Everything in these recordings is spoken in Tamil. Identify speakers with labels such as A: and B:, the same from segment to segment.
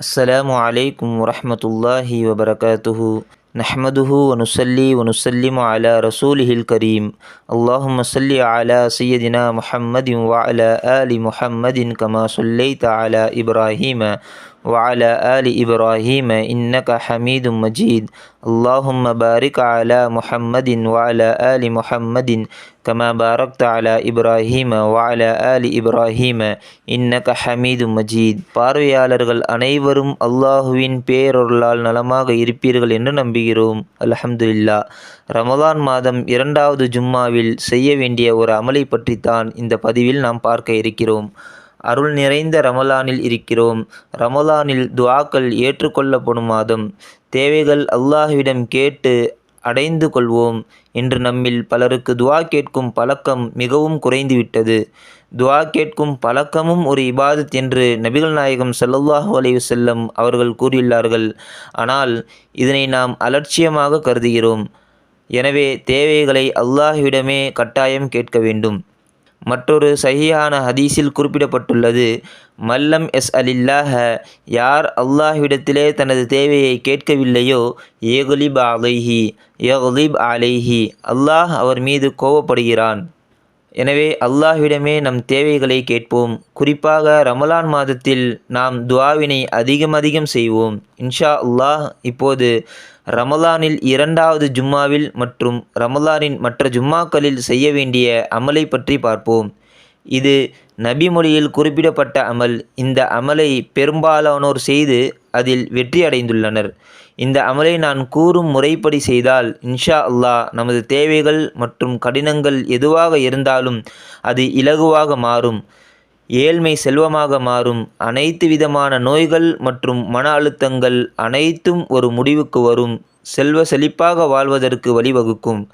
A: السلام عليكم ورحمة الله وبركاته. نحمده ونصلي ونسلم على رسوله الكريم. اللهم صل على سيدنا محمد وعلى آل محمد كما صليت على إبراهيم وعلى آل إبراهيم إنك حميد مجيد اللهم بارك على محمد وعلى آل محمد كما باركت على إبراهيم وعلى آل إبراهيم إنك حميد مجيد பார்வையாளர்கள் அனைவரும் அல்லாஹுவின் பேரொருளால் நலமாக இருப்பீர்கள் என்று நம்புகிறோம் அல்ஹம்துலில்லா ரமலான் மாதம் இரண்டாவது ஜும்மாவில் செய்ய வேண்டிய ஒரு அமலை பற்றித்தான் இந்த பதிவில் நாம் பார்க்க இருக்கிறோம் அருள் நிறைந்த ரமலானில் இருக்கிறோம். ரமலானில் துவாக்கள் ஏற்றுக்கொள்ளப்படும் மாதம் தேவைகள் அல்லாஹ்விடம் கேட்டு அடைந்து கொள்வோம் என்று நம்மில் பலருக்கு துவா கேட்கும் பழக்கம் மிகவும் குறைந்துவிட்டது. துவா கேட்கும் பழக்கமும் ஒரு இபாதத் என்று நபிகள் நாயகம் சல்லல்லாஹு அலைவு செல்லம் அவர்கள் கூறியுள்ளார்கள். ஆனால் இதனை நாம் அலட்சியமாக கருதுகிறோம். எனவே தேவைகளை அல்லாஹ்விடமே கட்டாயம் கேட்க வேண்டும். மற்றொரு சஹியான ஹதீஸில் குறிப்பிடப்பட்டுள்ளது மல்லம் எஸ் அலில்லாஹ யார் அல்லாஹ்விடத்திலே தனது தேவையை கேட்கவில்லையோ ஏகுலிப் அலைஹி யகுலிப் அலைஹி அல்லாஹ் அவர் மீது கோபப்படுகிறான் எனவே அல்லாஹ்விடமே நம் தேவைகளை கேட்போம். குறிப்பாக ரமலான் மாதத்தில் நாம் துவாவினை அதிகம் அதிகம் செய்வோம். இன்ஷா அல்லாஹ் இப்போது ரமலானில் இரண்டாவது ஜும்மாவில் மற்றும் ரமலானின் மற்ற ஜும்மாக்களில் செய்ய வேண்டிய அமலை பற்றி பார்ப்போம். இது நபி மொழியில் குறிப்பிடப்பட்ட அமல். இந்த அமலை பெரும்பாலானோர் செய்து அதில் வெற்றி அடைந்துள்ளனர். இந்த அமலை நான் கூறும் முறைப்படி செய்தால் இன்ஷா அல்லாஹ் நமது தேவைகள் மற்றும் கடினங்கள் எதுவாக இருந்தாலும் அது இலகுவாக மாறும். ஏழ்மை செல்வமாக மாறும். அனைத்து விதமான நோய்கள் மற்றும் மன அழுத்தங்கள் அனைத்தும் ஒரு முடிவுக்கு வரும். செல்வ செழிப்பாக வாழ்வதற்கு வழிவகுக்கும்.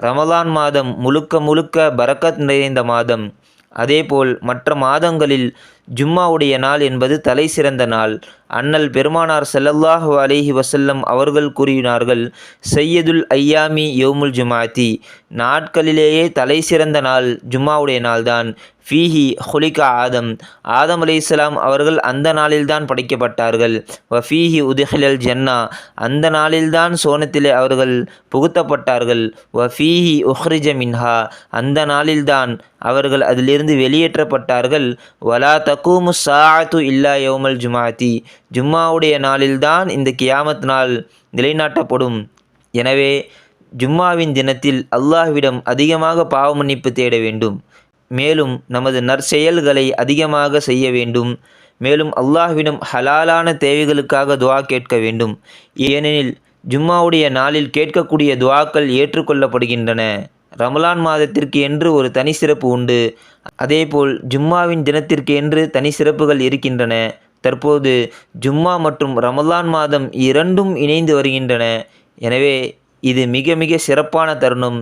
A: ரமலான் மாதம் முழுக்க முழுக்க பரக்கத் நிறைந்த மாதம். அதேபோல் மற்ற மாதங்களில் ஜும்மாவுடைய நாள் என்பது தலை சிறந்த நாள். அண்ணல் பெருமானார் செல்லல்லாஹு அலேஹி வசல்லம் அவர்கள் கூறினார்கள் சையதுல் ஐயாமி யோமுல் ஜுமாத்தி நாட்களிலேயே தலை சிறந்த நாள் ஜும்மாவுடைய நாள்தான். ஃபீஹி ஹுலிகா ஆதம். ஆதம் அலைஹிஸ்ஸலாம் அவர்கள் அந்த நாளில்தான் படைக்கப்பட்டார்கள். வ ஃபீஹி உதுஹிலல் ஜன்னா. அந்த நாளில்தான் சோனத்திலே அவர்கள் புகுத்தப்பட்டார்கள். வ ஃபீஹி உஹ்ரிஜ மின்ஹா. அந்த நாளில்தான் அவர்கள் அதிலிருந்து வெளியேற்றப்பட்டார்கள். வலா தக்கூமு சாத்து இல்லா யோமல் ஜுமாத்தி ஜும்மாவுடைய நாளில்தான் இந்த கியாமத் நாள் நிலைநாட்டப்படும். எனவே ஜும்மாவின் தினத்தில் அல்லாஹ்விடம் அதிகமாக பாவ மன்னிப்பு தேட வேண்டும். மேலும் நமது நற்செயல்களை அதிகமாக செய்ய வேண்டும். மேலும் அல்லாஹ்விடம் ஹலாலான தேவைகளுக்காக துவா கேட்க வேண்டும். ஏனெனில் ஜும்மாவுடைய நாளில் கேட்கக்கூடிய துவாக்கள் ஏற்றுக்கொள்ளப்படுகின்றன. ரமலான் மாதத்திற்கு என்று ஒரு தனி சிறப்பு உண்டு. அதேபோல் ஜும்மாவின் தினத்திற்கு என்று தனி சிறப்புகள் இருக்கின்றன. தற்போது ஜும்மா மற்றும் ரமலான் மாதம் இரண்டும் இணைந்து வருகின்றன. எனவே இது மிக மிக சிறப்பான தருணம்.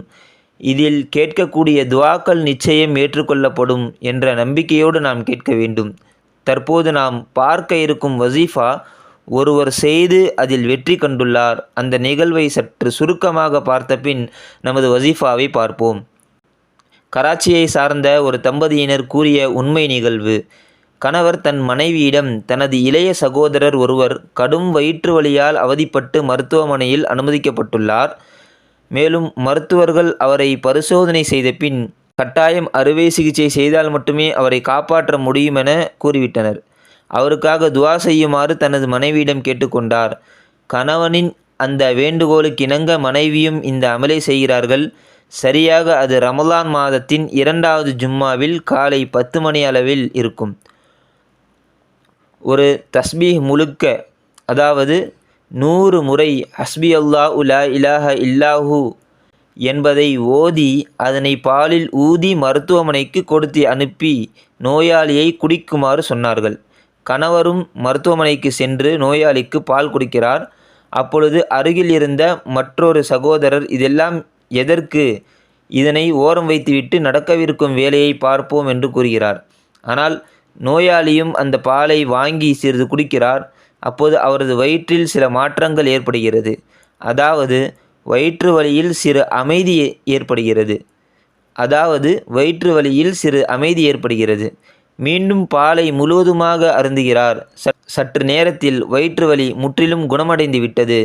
A: இதில் கேட்கக்கூடிய துவாக்கள் நிச்சயம் ஏற்றுக்கொள்ளப்படும் என்ற நம்பிக்கையோடு நாம் கேட்க வேண்டும். தற்போது நாம் பார்க்க இருக்கும் வசீஃபா ஒருவர் செய்து அதில் வெற்றி கண்டுள்ளார். அந்த நிகழ்வை சற்று சுருக்கமாக பார்த்தபின் நமது வசீஃபாவை பார்ப்போம். கராச்சியை சார்ந்த ஒரு தம்பதியினர் கூறிய உண்மை நிகழ்வு. கணவர் தன் மனைவியிடம் தனது இளைய சகோதரர் ஒருவர் கடும் வயிற்று வலியால் அவதிப்பட்டு மருத்துவமனையில் அனுமதிக்கப்பட்டுள்ளார். மேலும் மருத்துவர்கள் அவரை பரிசோதனை செய்த பின் கட்டாயம் அறுவை சிகிச்சை செய்தால் மட்டுமே அவரை காப்பாற்ற முடியும் என கூறிவிட்டனர். அவருக்காக துவா செய்யுமாறு தனது மனைவியிடம் கேட்டுக்கொண்டார். கணவனின் அந்த வேண்டுகோளுக்கிணங்க மனைவியும் இந்த அமலை செய்கிறார்கள். சரியாக அது ரமலான் மாதத்தின் இரண்டாவது ஜும்மாவில் காலை பத்து மணி அளவில் இருக்கும். ஒரு தஸ்பீஹ் முழுக்க அதாவது நூறு முறை ஹஸ்பி அல்லா உலா இலாஹ இல்லாஹு என்பதை ஓதி அதனை பாலில் ஊதி மருத்துவமனைக்கு கொடுத்து அனுப்பி நோயாளியை குடிக்குமாறு சொன்னார்கள். கணவரும் மருத்துவமனைக்கு சென்று நோயாளிக்கு பால் கொடுக்கிறார். அப்பொழுது அருகில் இருந்த மற்றொரு சகோதரர் இதெல்லாம் எதற்கு? இதனை ஓரம் வைத்துவிட்டு நடக்கவிருக்கும் வேலையை பார்ப்போம் என்று கூறுகிறார். ஆனால் நோயாளியும் அந்த பாலை வாங்கி சிறிது குடிக்கிறார். அப்போது அவரது வயிற்றில் சில மாற்றங்கள் ஏற்படுகிறது. அதாவது வயிற்று வலியில் சிறு அமைதி ஏற்படுகிறது. அதாவது வயிற்று வலியில் சிறு அமைதி ஏற்படுகிறது. மீண்டும் பாலை முழுவதுமாக அருந்துகிறார். சற்று நேரத்தில் வயிற்று வலி முற்றிலும் குணமடைந்து விட்டது.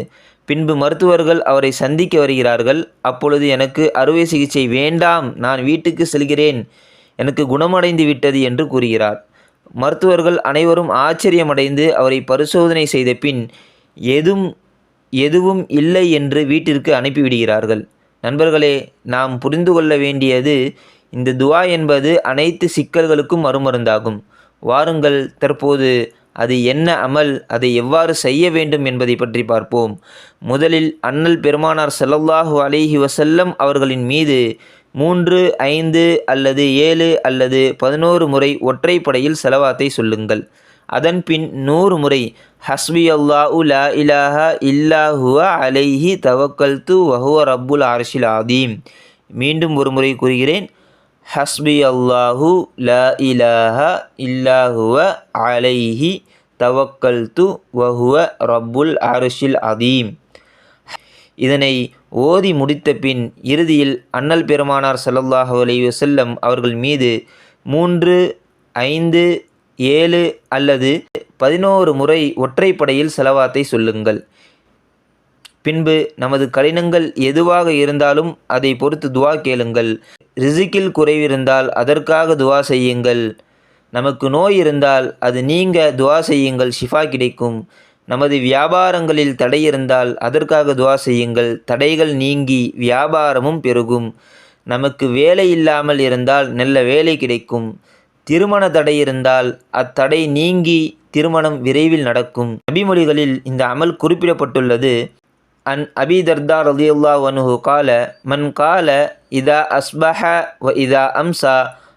A: பின்பு மருத்துவர்கள் அவரை சந்திக்க வருகிறார்கள். அப்பொழுது எனக்கு அறுவை சிகிச்சை வேண்டாம் நான் வீட்டுக்கு செல்கிறேன். எனக்கு குணமடைந்து விட்டது என்று கூறுகிறார். மருத்துவர்கள் அனைவரும் ஆச்சரியமடைந்து அவரை பரிசோதனை செய்த பின் எதுவும் எதுவும் இல்லை என்று வீட்டிற்கு அனுப்பிவிடுகிறார்கள். நண்பர்களே நாம் புரிந்து கொள்ள வேண்டியது இந்த துவா என்பது அனைத்து சிக்கல்களுக்கும் மறுமருந்தாகும். வாருங்கள் தற்போது அது என்ன அமல் அதை எவ்வாறு செய்ய வேண்டும் என்பதை பற்றி பார்ப்போம். முதலில் அண்ணல் பெருமானார் செல்லல்லாஹு அலேஹி வசல்லம் அவர்களின் மீது மூன்று ஐந்து அல்லது ஏழு அல்லது பதினோரு முறை ஒற்றைப்படையில் செலவாத்தை சொல்லுங்கள். அதன் பின் நூறு முறை ஹஸ்பி அல்லாஹு லா இலாஹா இல்லாஹுவா அலைஹி தவக்கல்து வஹுவ ரப்புல் அரசில் ஆதீம் மீண்டும் ஒரு முறை கூறுகிறேன் ஹஸ்பி அல்லாஹு ல இலாஹா இல்லாஹுவ அலைஹி தவக்கல்து வஹுவ ரப்புல் அருஷில் அதீம். இதனை ஓதி முடித்த பின் இறுதியில் அண்ணல் பெருமானார் சல்லல்லாஹு அலி வசல்லம் அவர்கள் மீது மூன்று ஐந்து ஏழு அல்லது பதினோரு முறை ஒற்றைப்படையில் செலவாத்தை சொல்லுங்கள். பின்பு நமது கடினங்கள் எதுவாக இருந்தாலும் அதை பொறுத்து துவா கேளுங்கள். ரிசிக்கில் குறைவிருந்தால் அதற்காக துவா செய்யுங்கள். நமக்கு நோய் இருந்தால் அது நீங்க துவா செய்யுங்கள் ஷிஃபா கிடைக்கும். நமது வியாபாரங்களில் தடை இருந்தால் அதற்காக துவா செய்யுங்கள். தடைகள் நீங்கி வியாபாரமும் பெருகும். நமக்கு வேலை இல்லாமல் இருந்தால் நல்ல வேலை கிடைக்கும். திருமண தடை இருந்தால் அத்தடை நீங்கி திருமணம் விரைவில் நடக்கும். நபிமொழிகளில் இந்த அமல் குறிப்பிடப்பட்டுள்ளது. அன் அபி தர்தா ரலியுல்லா வனுஹு கால மன் கால இதா அஸ்பஹ வ இதா அம்சா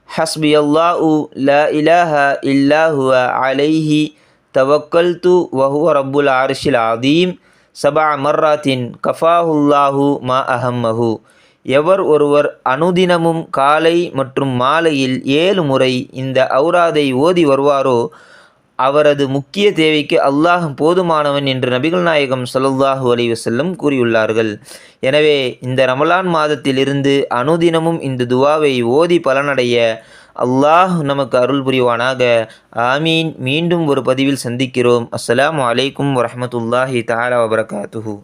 A: ஹஸ்பி அல்லாஹு ல இலஹ இல்லாஹுவ அலைஹி தவக்கல்து வஹுவ ரப்புல் ஆர்ஷில் ஆதீம் சபா மர்ராத்தின் கஃபாஹுல்லாஹு மா அஹம்மஹு எவர் ஒருவர் அனுதினமும் காலை மற்றும் மாலையில் ஏழு முறை இந்த ஔராதை ஓதி வருவாரோ அவரது முக்கிய தேவைக்கு அல்லாஹ் போதுமானவன் என்று நபிகள் நாயகம் சல்லாஹூ அலி வசல்லம் கூறியுள்ளார்கள். எனவே இந்த ரமலான் மாதத்திலிருந்து அனுதினமும் இந்த துவாவை ஓதி பலனடைய அல்லாஹ் நமக்கு அருள் புரிவானாக. ஆமீன். மீண்டும் ஒரு பதிவில் சந்திக்கிறோம். அஸ்லாம் வலைக்கும் வரமத்துல்லாஹி தாலா வபரகாத்துஹூ.